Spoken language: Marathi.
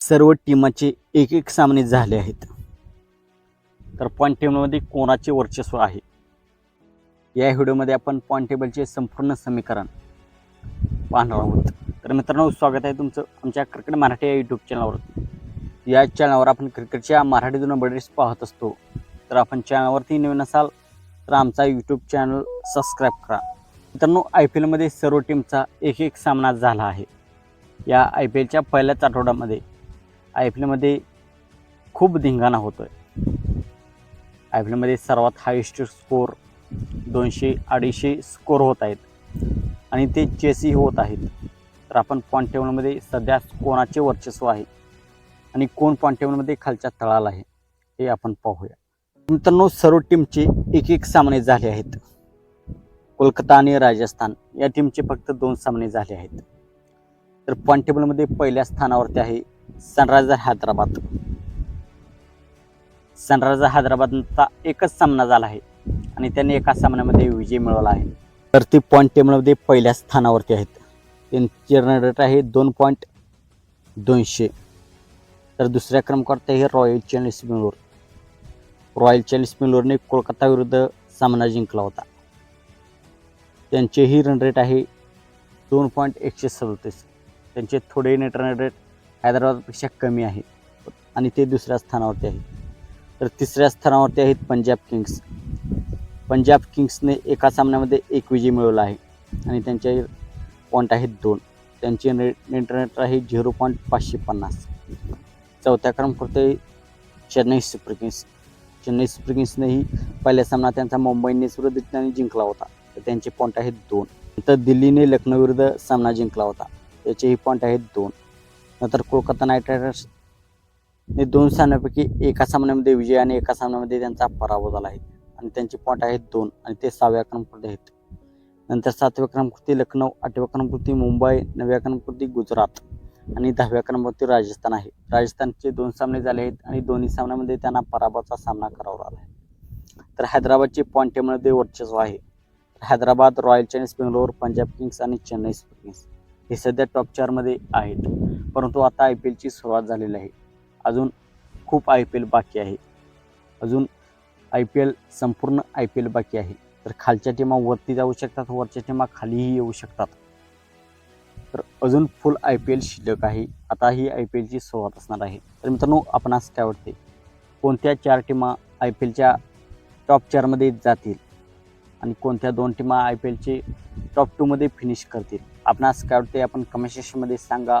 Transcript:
सर्व टीमाचे एक एक सामने झाले आहेत. तर पॉईंट टेबलमध्ये कोणाचे वर्चस्व आहे? या व्हिडिओमध्ये आपण पॉईंट टेबलचे संपूर्ण समीकरण पाहणार आहोत. तर मित्रांनो स्वागत आहे तुमचं आमच्या क्रिकेट मराठी या यूट्यूब चॅनलवर या चॅनलवर आपण क्रिकेटच्या मराठीतून बरेच पाहत असतो. तर आपण चॅनलवरती नवीन असाल तर आमचा यूट्यूब चॅनल सबस्क्राईब करा. मित्रांनो आय पी एलमध्ये सर्व टीमचा एक एक सामना झाला आहे. या आय पी एलच्या पहिल्याच आठवड्यामध्ये आय पी एलमध्ये खूप धिंगाणा होतो आहे आय पी एलमध्ये सर्वात हायेस्ट स्कोर दोनशे अडीचशे स्कोर होत आहेत. आणि ते चेसही होत आहेत. तर आपण पॉईंट टेबलमध्ये सध्या कोणाचे वर्चस्व आहे? आणि कोण पॉईंट टेबलमध्ये खालच्या तळाला आहे? हे आपण पाहूया. मित्रांनो सर्व टीमचे एक एक सामने झाले आहेत. कोलकाता आणि राजस्थान या टीमचे फक्त दोन सामने झाले आहेत. तर पॉईंट टेबलमध्ये पहिल्या स्थानावरती आहे सनरायझर हैदराबाद. सनरायझर हैदराबादचा एकच सामना झाला आहे आणि त्यांनी एका सामन्यामध्ये विजय मिळवला आहे. तर ते पॉईंट टेबलमध्ये पहिल्या स्थानावरती आहेत. त्यांचे रनरेट आहे दोन पॉईंट दोनशे. तर दुसऱ्या क्रमांकावरती आहे Royal Challenge Bangalore Royal Challenge बेंगलोरने Kolkata विरुद्ध सामना जिंकला होता. त्यांचेही रन रेट आहे दोन पॉईंट एकशे सदतीस. त्यांचे थोडे नेट रन रेट हैदराबादपेक्षा कमी आहे. आणि ते दुसऱ्या स्थानावरती आहे. तर तिसऱ्या स्थानावरती आहेत पंजाब किंग्स. पंजाब किंग्सने एका सामन्यामध्ये एक विजय मिळवला आहे. आणि त्यांचे पॉईंट आहेत दोन. त्यांचे नेट नेट आहे झिरो पॉईंट पाचशे पन्नास. चौथ्या क्रमांकावरती Chennai Super Kings. Chennai Super किंग्सनेही पहिला सामना त्यांचा मुंबई इंडियन्स विरुद्ध जिंकला होता. तर त्यांचे पॉईंट आहेत दोन. तर दिल्लीने लखनौ विरुद्ध सामना जिंकला होता. त्याचेही पॉईंट आहेत दोन. नंतर कोलकाता नाईट रायडर्स ने दोन सामन्यापैकी एका सामन्यामध्ये विजय आणि एका सामन्यामध्ये त्यांचा पराभव झाला आहे. आणि त्यांचे पॉईंट आहेत दोन आणि ते सहाव्या क्रमांकावरती आहेत. नंतर सातव्या क्रमांकावरती लखनौ आठव्या क्रमांकावरती मुंबई नवव्या क्रमांकावरती गुजरात आणि दहाव्या क्रमांकावरती राजस्थान आहे. राजस्थानचे दोन सामने झाले आहेत आणि दोन्ही सामन्यामध्ये त्यांना पराभवाचा सामना करावा लागला आहे. तर हैदराबादचे पॉईंट टेबलमध्ये वर्चस्व आहे. Hyderabad Royal Challenge Bangalore Punjab Kings आणि चेन्नई सुपर किंग्स हे सध्या टॉप चारमध्ये आहेत. परंतु आता आय पी एलची सुरुवात झालेली आहे. अजून खूप आय पी एल बाकी आहे. अजून आय पी एल संपूर्ण आय पी एल बाकी आहे. तर खालच्या टीमा वरती जाऊ शकतात वरच्या टीमा खालीही येऊ शकतात. तर अजून फुल आय पी एल शिल्लक आहे. आता ही आय पी एलची सुरुवात असणार आहे. तर मित्रांनो आपणास काय वाटते कोणत्या चार टीमा आय पी एलच्या टॉप चारमध्ये जातील? आणि कोणत्या दोन टीमा आय पी एलचे टॉप टूमध्ये फिनिश करतील? आपणास काय वाटते आपण कमेंट सेक्शनमध्ये सांगा.